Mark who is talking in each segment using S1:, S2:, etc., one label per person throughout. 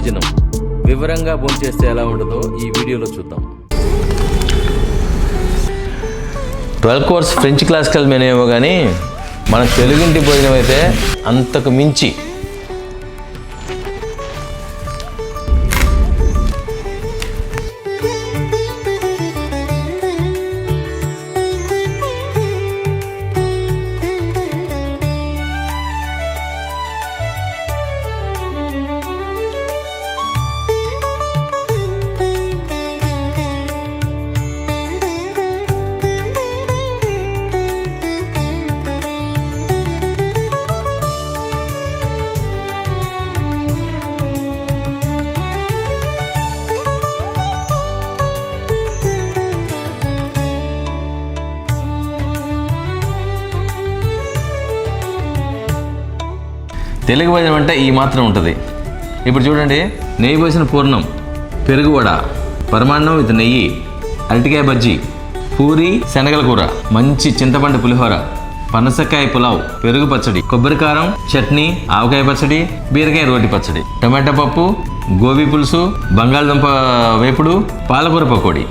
S1: భోజనం. వివరంగా భోంచేస్తే ఎలా ఉండదో ఈ వీడియోలో చూద్దాం. Twelve course French classical menu ఏమో కానీ మన తెలుగింటి భోజనం అయితే అంతకు మించి తెలుగు భోజనం అంటే ఈ మాత్రం ఉంటుంది. ఇప్పుడు చూడండి నెయ్యి పోసిన పూర్ణం పెరుగు వడ పరమాన్నం విత్ నెయ్యి అరటికాయ బజ్జీ పూరి శనగల కూర మంచి చింతపండు పులిహోర పనసకాయ పులావ్ పెరుగు పచ్చడి కొబ్బరికారం చట్నీ ఆవకాయ పచ్చడి బీరకాయ రోటి పచ్చడి టమాటా పప్పు గోబీ పులుసు బంగాళదుంప వేపుడు పాలకూర పకోడీ.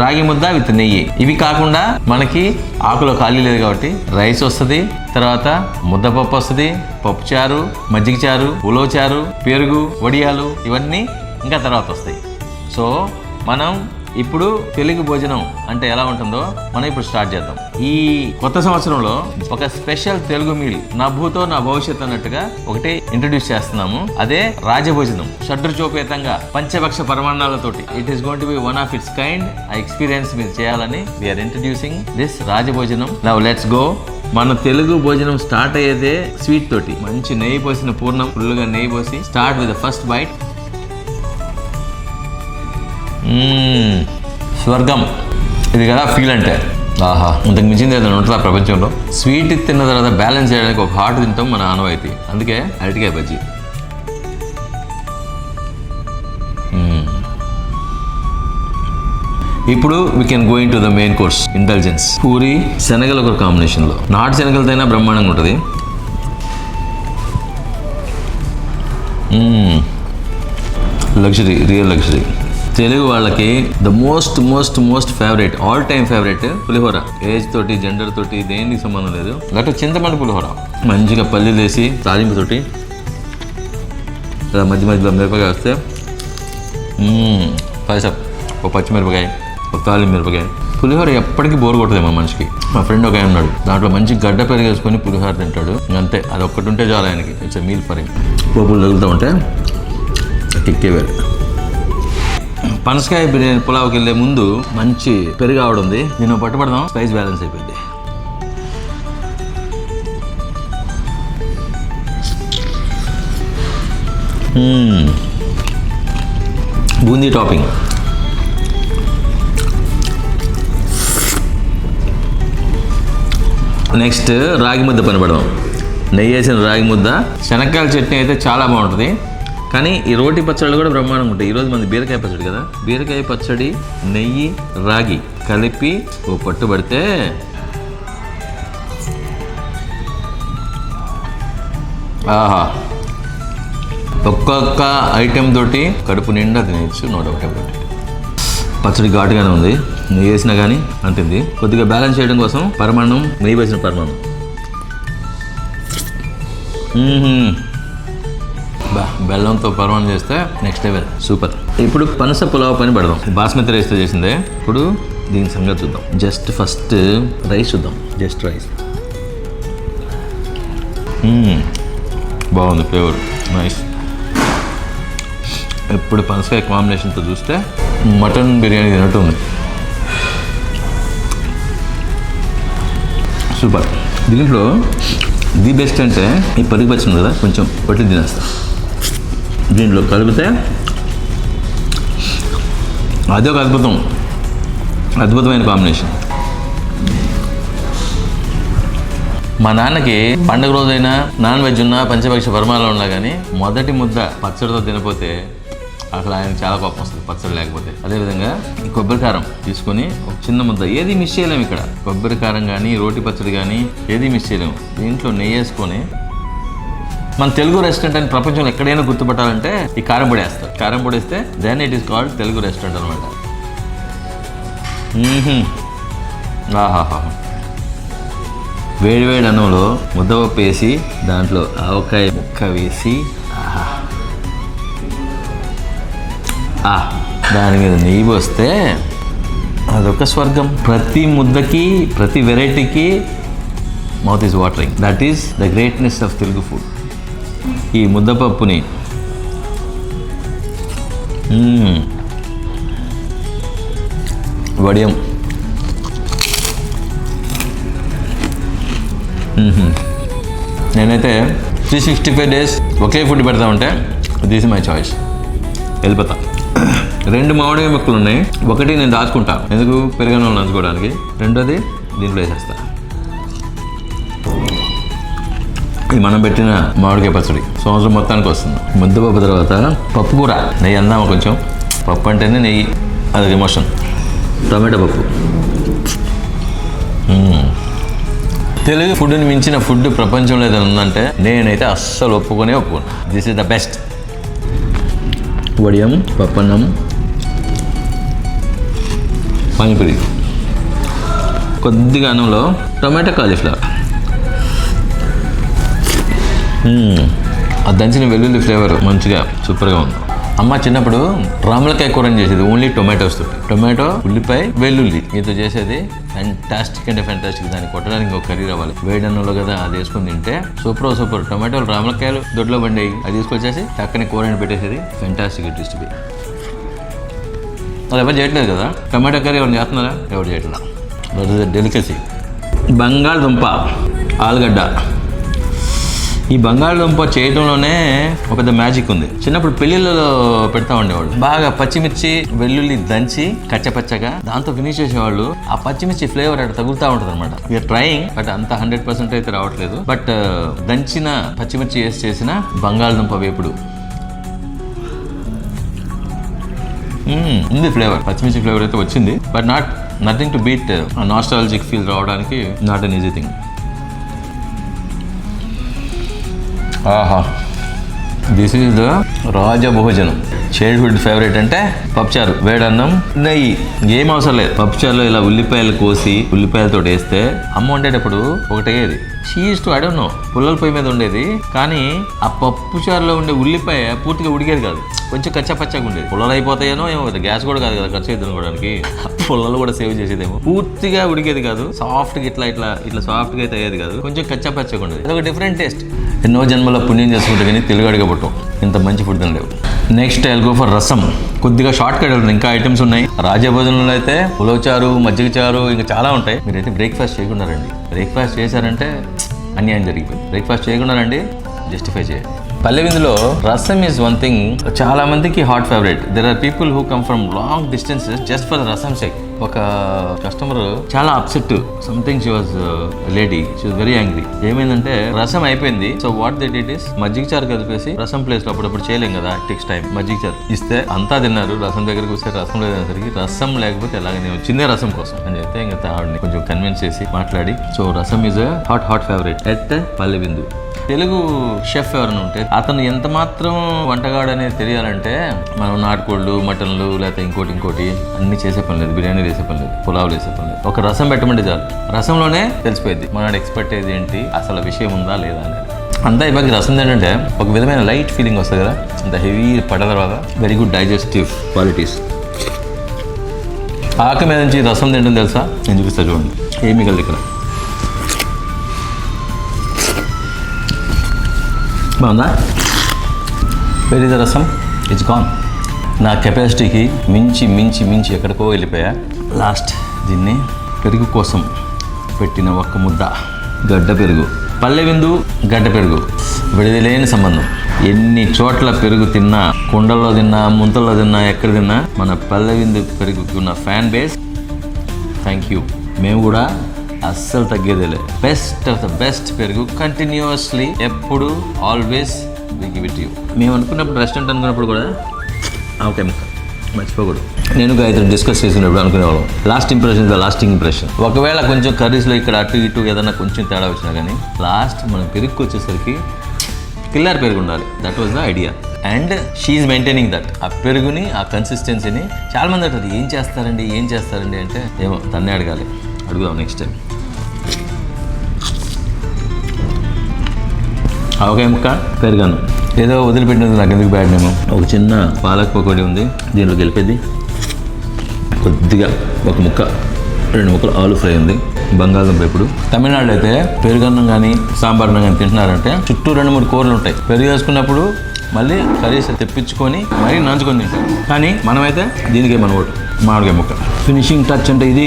S1: రాగి ముద్ద విత్ నెయ్యి. ఇవి కాకుండా మనకి ఆకులో ఖాళీ లేదు కాబట్టి రైస్ వస్తుంది తర్వాత ముద్దపప్పు వస్తుంది పప్పు చారు మజ్జిగ చారు ఉలవ చారు పెరుగు వడియాలు ఇవన్నీ ఇంకా తర్వాత వస్తాయి. సో మనం ఇప్పుడు తెలుగు భోజనం అంటే ఎలా ఉంటుందో మనం ఇప్పుడు స్టార్ట్ చేద్దాం. ఈ కొత్త సంవత్సరంలో ఒక స్పెషల్ తెలుగు మీల్ నా భూతో నా భవిష్యత్ అన్నట్టుగా ఒకటి ఇంట్రడ్యూస్ చేస్తున్నాము. అదే రాజభోజనం. షడ్రుచోపేతంగా పంచభక్ష పరమాణాలతోటి it is going to be one of its kind a experience మీరు చేయాలని we are introducing this Rajabhojanam. Now let's go మన తెలుగు భోజనం స్టార్ట్ అయ్యేదే స్వీట్ తోటి. మంచి నెయ్యి పోసిన పూర్ణం ఫుల్గా నెయ్యి పోసి స్టార్ట్ విత్ ఫస్ట్ బైట్ స్వర్గం. ఇది కదా ఫీల్ అంటే. ఆహా. ఇంతకు మించింది ఏదైనా ఉంటుందా ప్రపంచంలో? స్వీట్ తిన్న తర్వాత బ్యాలెన్స్ చేయడానికి ఒక హాట్ తింటాం మన ఆనవాయితీ అందుకే అరటికాయ బజ్జీ. ఇప్పుడు we can going to the main course intelligence puri శనగల ఒక కాంబినేషన్లో నాటు శనగలతో అయినా బ్రహ్మాండంగా ఉంటుంది. లగ్జరీ రియల్ లగ్జరీ తెలుగు వాళ్ళకి the most most most favourite all time favourite pulihora. Age తోటి జెండర్ తోటి దేనికి సంబంధం లేదు. గట్టు చింతపండు పులిహోర. మంచిగా పల్లీలు వేసి తాలింపు తోటి. ఇలా మధ్య మధ్యలో మిరపకాయ వస్తే పైసప్ ఒక పచ్చిమిరపకాయ ఒక తాలింపు మిరపకాయ. పులిహోర ఎప్పటికీ బోర్ కొట్టదేమో మా మనిషికి. మా ఫ్రెండ్ ఒక ఆయన ఉన్నాడు. దాంట్లో మంచి గడ్డ పెరిగేసుకొని పులిహోర తింటాడు. అంతే. అది ఒక్కటి ఉంటే చాలు ఆయనకి. ఇట్స్ మీల్ ఫర్ పోపులు తగులుతూ ఉంటే కిక్కే వేరు. పనసకాయ బిర్యానీ పులావ్కి వెళ్ళే ముందు మంచి పెరుగు ఆవిడ ఉంది. నేను పట్టుబడదాం. స్పైస్ బ్యాలెన్స్ అయిపోయింది. బూందీ టాపింగ్. నెక్స్ట్ రాగి ముద్ద పనిపడడం నెయ్యి వేసిన రాగి ముద్ద. శనక్కాయల చట్నీ అయితే చాలా బాగుంటుంది. కానీ ఈ రోటి పచ్చళ్ళు కూడా బ్రహ్మాండంగా ఉంటాయి. ఈరోజు మంది బీరకాయ పచ్చడి కదా. బీరకాయ పచ్చడి నెయ్యి రాగి కలిపి ఓ పట్టు పడితే ఆహా. ఒక్కొక్క ఐటెం తోటి కడుపు నిండా తినేయచ్చు నో డౌట్ అబౌట్ పచ్చడి ఘాటుగానే ఉంది. నెయ్యి వేసినా కానీ అంటుంది కొద్దిగా బ్యాలెన్స్ చేయడం కోసం పరమాణం నెయ్యి వేసిన పరమాణం బా బెల్లంతో పర్వం చేస్తే నెక్స్ట్ లెవెల్ సూపర్ ఇప్పుడు పనస పులావ్ పని పెడదాం. బాస్మతి రైస్తో చేసిందే. ఇప్పుడు దీని సంగతి చూద్దాం. జస్ట్ ఫస్ట్ రైస్ చూద్దాం. Just rice hmm. బాగుంది ఫ్లేవర్ నైస్ ఇప్పుడు పనసకాయ కాంబినేషన్తో చూస్తే మటన్ బిర్యానీ తినట్టు ఉంది. సూపర్ దీంట్లో ది బెస్ట్ అంటే ఈ పెరుగు వచ్చింది కదా కొంచెం పట్టి తినేస్తాను దీంట్లో కలిపితే అదొక అద్భుతం. అద్భుతమైన కాంబినేషన్ మా నాన్నకి పండుగ రోజైనా నాన్ వెజ్ ఉన్నా పంచపక్ష పరమాలు ఉన్నా కానీ మొదటి ముద్ద పచ్చడితో తినపోతే అసలు ఆయన చాలా కోపం వస్తుంది పచ్చడి లేకపోతే. అదేవిధంగా ఈ కొబ్బరి కారం తీసుకొని ఒక చిన్న ముద్ద. ఏది మిస్ చేయలేము ఇక్కడ. కొబ్బరి కారం కానీ రోటి పచ్చడి కానీ ఏది మిస్ చేయలేము. దీంట్లో నెయ్యి వేసుకొని మన తెలుగు రెస్టారెంట్ అని ప్రపంచంలో ఎక్కడైనా గుర్తుపట్టాలంటే ఈ కారం పొడి వేస్తారు కారం పొడి వేస్తే then it is called Telugu restaurant అనమాట ఆహాహా. వేడి వేడి అన్నంలో ముద్దపప్పు వేసి దాంట్లో ఆవకాయ ముక్క వేసి ఆహా. దాని మీద నెయ్యి పోస్తే అదొక స్వర్గం. ప్రతి ముద్దకి ప్రతి వెరైటీకి mouth is watering that is the greatness of Telugu food ఈ ముద్దపప్పుని. వడియం. నేనైతే త్రీ సిక్స్టీ ఫైవ్ డేస్ ఒకే ఫుడ్ పెడతా ఉంటే దిస్ మై చాయిస్ వెళ్ళిపోతా. రెండు మామిడికాయ ముక్కలు ఉన్నాయి ఒకటి నేను దాచుకుంటా. ఎందుకు? పెరగను నంచుకోవడానికి. రెండోది దీంట్లో వేసేస్తాను ఇది మనం పెట్టిన మామిడికాయ పచ్చడి సంవత్సరం మొత్తానికి వస్తుంది. ముద్దపప్పు తర్వాత పప్పు కూర. నెయ్యి అందామా కొంచెం? పప్పు అంటేనే నెయ్యి. అది ఎమోషన్. టమాటో పప్పు. తెలుగు ఫుడ్ని మించిన ఫుడ్ ప్రపంచంలో ఏదైనా ఉందంటే నేనైతే అస్సలు ఒప్పుకొనే ఒప్పుకోను. దిస్ ఇస్ ద బెస్ట్ వడియం పప్పన్నం పానీపూరి. కొద్దిగా అన్నంలో టొమాటో కాలీఫ్లవర్ ఆ దంచిన వెల్లుల్లి ఫ్లేవర్ మంచిగా సూపర్గా ఉంది. అమ్మ చిన్నప్పుడు రాములకాయ కూర అని చేసేది ఓన్లీ టొమాటోస్ తోటి. టొమాటో ఉల్లిపాయ వెల్లుల్లి. మీతో చేసేది ఫ్యాంటాస్టిక్ అంటే ఫ్యాంటాస్టిక్ దాన్ని కొట్టడానికి ఒక కర్రీ రావాలి. వేడన్నంలో కదా అది వేసుకొని తింటే సూపర్ సూపర్. టొమాటోలు రామలకాయలు దొడ్లో పండేవి. అది తీసుకొచ్చేసి చక్కని కూరని పెట్టేసేది. ఫ్యాంటాస్టిక్ ఇట్ అది ఎవరు చేయట్లేదు కదా? టొమాటో కర్రీ ఎవరు చేస్తున్నారా? ఎవరు చేయట్లేదు డెలికసీ బంగాళదుంప ఆలుగడ్డ. ఈ బంగాళదుంప చేయడంలోనే ఒక పెద్ద మ్యాజిక్ ఉంది. చిన్నప్పుడు పెళ్ళిళ్ళలో పెడతా ఉండేవాళ్ళు బాగా పచ్చిమిర్చి వెల్లుల్లి దంచి కచ్చపచ్చగా దాంతో ఫినిష్ చేసేవాళ్ళు. ఆ పచ్చిమిర్చి ఫ్లేవర్ అక్కడ తగులుతూ ఉంటుంది అనమాట వీఆర్ ట్రయింగ్ బట్ అంత హండ్రెడ్ పర్సెంట్ అయితే రావట్లేదు. బట్ uh, దంచిన పచ్చిమిర్చి వేసి చేసిన బంగాళదుంప వేపుడు. Hmm, ఉంది ఫ్లేవర్ పచ్చిమిర్చి ఫ్లేవర్ అయితే వచ్చింది. But not nothing to beat nostalgic feel రావడానికి నాట్ అన్ ఈజీ థింగ్ ఆహా. This is the Rajabhojanam. Childhood favourite అంటే పప్పుచారు వేడన్నం నెయ్యి. ఏం అవసరం లేదు. పప్పుచారులో ఇలా ఉల్లిపాయలు కోసి ఉల్లిపాయలతో వేస్తే అమ్మ వండేటప్పుడు ఒకటేది షీజ్ టు అడను పుల్లల పొయ్యి మీద ఉండేది. కానీ ఆ పప్పు చారులో ఉండే ఉల్లిపాయ పూర్తిగా ఉడికేది కాదు. కొంచెం కచ్చా పచ్చగా ఉండేది. పుల్లలు అయిపోతాయేనో ఏమో కదా గ్యాస్ కూడా కాదు కదా ఖర్చు అయితే పుల్లలు కూడా సేవ్ చేసేదేమో. పూర్తిగా ఉడికేది కాదు. సాఫ్ట్గా ఇట్లా ఇట్లా ఇట్లా సాఫ్ట్గా అయితే అయ్యేది కాదు. కొంచెం కచ్చా పచ్చగా ఉండేది. అదొక డిఫరెంట్ టేస్ట్ ఎన్నో జన్మల పుణ్యం చేసుకుంటే కానీ తెలుగు అడిగా ఇంత మంచి food తినలేవు. Next I'll go for rasam కొద్దిగా షార్ట్ కట్ ఇంకా ఐటమ్స్ ఉన్నాయి. రాజభోజనంలో అయితే పులోచారు మజ్జిగ చారు ఇంకా చాలా ఉంటాయి. మీరైతే బ్రేక్ఫాస్ట్ చేయకుండా రండి. బ్రేక్ఫాస్ట్ చేశారంటే అన్యాయం జరిగిపోయింది. బ్రేక్ఫాస్ట్ చేయకుండా రండి జస్టిఫై చేయండి. పల్లె విందులో రసం ఈజ్ వన్ థింగ్ చాలా మందికి hot favourite there are people who come from long distances just for rasam check ఒక కస్టమర్ చాలా upset something she was lady she was very angry ఏమైందంటే రసం అయిపోయింది. So what that it is మజ్జిగ చారు కలిపేసి రసం ప్లేస్లో అప్పుడప్పుడు చేయలేం కదా టెక్స్ టైం మజ్జిగ చారు ఇస్తే అంతా తిన్నారు. రసం దగ్గరికి వస్తే రసం లేదనేసరికి రసం లేకపోతే ఎలాగనే వచ్చిందే రసం కోసం అని చెప్తే ఇంకా ఆవిడని కొంచెం కన్విన్స్ చేసి మాట్లాడి. So rasam is hot hot favourite at Palle Bindu Telugu chef ఎవరైనా ఉంటే అతను ఎంత మాత్రం వంటగాడు అనేది తెలియాలంటే మనం నాటుకోళ్ళు మటన్లు లేకపోతే ఇంకోటి ఇంకోటి అన్ని చేసే పని లేదు బిర్యానీ చేసే పని లేదు పులావులు వేసే పని లేదు. ఒక రసం పెట్టమంటే చాలు. రసంలోనే తెలిసిపోయింది మన ఎక్స్పెక్ట్ అయ్యేది ఏంటి అసలు విషయం ఉందా లేదా అనేది. అంతా ఇబ్బంది రసం ఏంటంటే ఒక విధమైన లైట్ ఫీలింగ్ వస్తుంది కదా అంత హెవీ పడ్డ తర్వాత వెరీ గుడ్ డైజెస్టివ్ క్వాలిటీస్ ఆకు మీద నుంచి రసం తింటుంది తెలుసా? నేను చూపిస్తా చూడండి. ఏమి మిగలదు ఇక్కడ? బాగుందా? Very the rasam it's gone నా కెపాసిటీకి మించి మించి మించి ఎక్కడికో వెళ్ళిపోయా. లాస్ట్ దీన్ని పెరుగు కోసం పెట్టిన ఒక్క ముద్ద. గడ్డ పెరుగు. పల్లె విందు గడ్డ పెరుగు. విడదలేని సంబంధం. ఎన్ని చోట్ల పెరుగు తిన్నా కుండల్లో తిన్నా ముంతల్లో తిన్నా ఎక్కడ తిన్నా మన పల్లె విందు పెరుగుకున్న ఫ్యాన్ బేస్ థ్యాంక్ యూ మేము కూడా అస్సలు తగ్గేదేలే. బెస్ట్ ఆఫ్ ద బెస్ట్ పెరుగు కంటిన్యూస్లీ ఎప్పుడు always we give it you మేము అనుకున్నప్పుడు రెస్టారెంట్ అనుకున్నప్పుడు కూడా ఓకే ముక్క మర్చిపోకూడదు. నేను ఇద్దరు డిస్కస్ చేసినప్పుడు అనుకునేవాళ్ళం. Last impression the lasting impression ఒకవేళ కొంచెం కర్రీస్లో ఇక్కడ అటు ఇటు ఏదైనా కొంచెం తేడా వచ్చినా కానీ లాస్ట్ మనం పెరుగుకు వచ్చేసరికి కిల్లర్ పెరుగు ఉండాలి. That was the idea and she maintaining that ఆ పెరుగుని ఆ కన్సిస్టెన్సీని చాలామంది అంటారు ఏం చేస్తారండి ఏం చేస్తారండి? అంటే ఏమో తన్నే అడగాలి. అడుగుదాం నెక్స్ట్ టైం ఆవకాయ ముక్క పెరుగాను ఏదో వదిలిపెట్టినది నాకు ఎందుకు బ్యాడ్ నేమో ఒక చిన్న పాలక్ పకోడీ ఉంది దీనిలో గెలిపేది కొద్దిగా ఒక ముక్క రెండు ముక్కలు ఆలు ఫ్రై ఉంది బంగాళదుంప ఇప్పుడు తమిళనాడులో అయితే పెరుగన్నం కానీ సాంబార్ అన్నం కానీ తింటున్నారంటే చుట్టూ రెండు మూడు కూరలు ఉంటాయి. పెరుగు వేసుకున్నప్పుడు మళ్ళీ కర్రీస్ తెప్పించుకొని మరీ నంచుకొని తింటాం. కానీ మనమైతే దీనికే మన ఓటు మామిడికాయ ముక్క. ఫినిషింగ్ టచ్ అంటే ఇది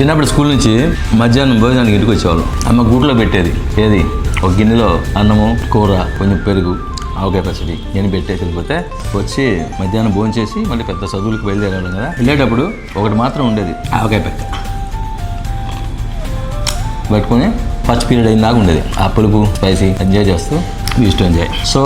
S1: చిన్నప్పుడు స్కూల్ నుంచి మధ్యాహ్నం భోజనానికి ఇంటికి వచ్చేవాళ్ళం. అమ్మ గూట్లో పెట్టేది. ఏది? ఒక గిన్నెలో అన్నము కూర కొంచెం పెరుగు ఆవకాయ పచ్చడి. నేను పెట్టేసి వెళ్ళిపోతే వచ్చి మధ్యాహ్నం భోజనం చేసి మళ్ళీ పెద్ద చదువులకు బయలుదేరేవాళ్ళం కదా. వెళ్ళేటప్పుడు ఒకటి మాత్రం ఉండేది. ఆవకాయ పెక్క పట్టుకొని ఫస్ట్ పీరియడ్ అయిన దాకా ఉండేది. ఆ పులుపు స్పైసీ ఎంజాయ్ చేస్తూ used to enjoy so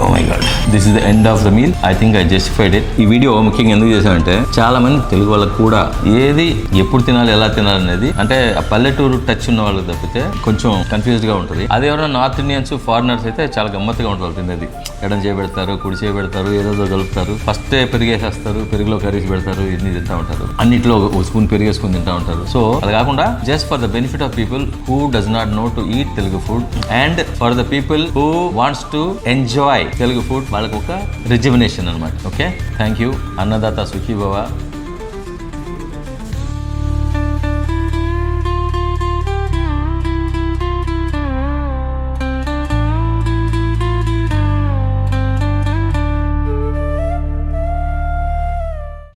S1: oh my god this is the end of the meal I think I justified it ఈ వీడియో ముఖ్యంగా ఎందుకు చేశానంటే చాలా మంది తెలుగు వాళ్ళకి కూడా ఏది ఎప్పుడు తినాలి ఎలా తినాలి అనేది అంటే ఆ పల్లెటూరు టచ్ ఉన్న వాళ్ళకి తప్పితే కొంచెం కన్ఫ్యూజ్డ్గా ఉంటుంది. అదే ఎవరైనా నార్త్ ఇండియన్స్ ఫారినర్స్ అయితే చాలా గమ్మత్తుగా ఉంటుంది తినేది. ఎడం చేయబెడతారు కుడి చేయబెడతారు ఏదో కలుపుతారు. ఫస్ట్ పెరిగేసేస్తారు పెరుగులో కర్రీస్ పెడతారు ఇన్ని తింటా ఉంటారు. అన్నిట్లో ఒక స్పూన్ పెరిగేసుకుని తింటా ఉంటారు. సో అది కాకుండా just for the benefit of people who does not know to eat Telugu food and for the people who wants to enjoy Telugu food వాళ్ళకి ఒక రిజర్వినేషన్ అనమాట ఓకే థ్యాంక్ యూ అన్నదాత సుఖీభవ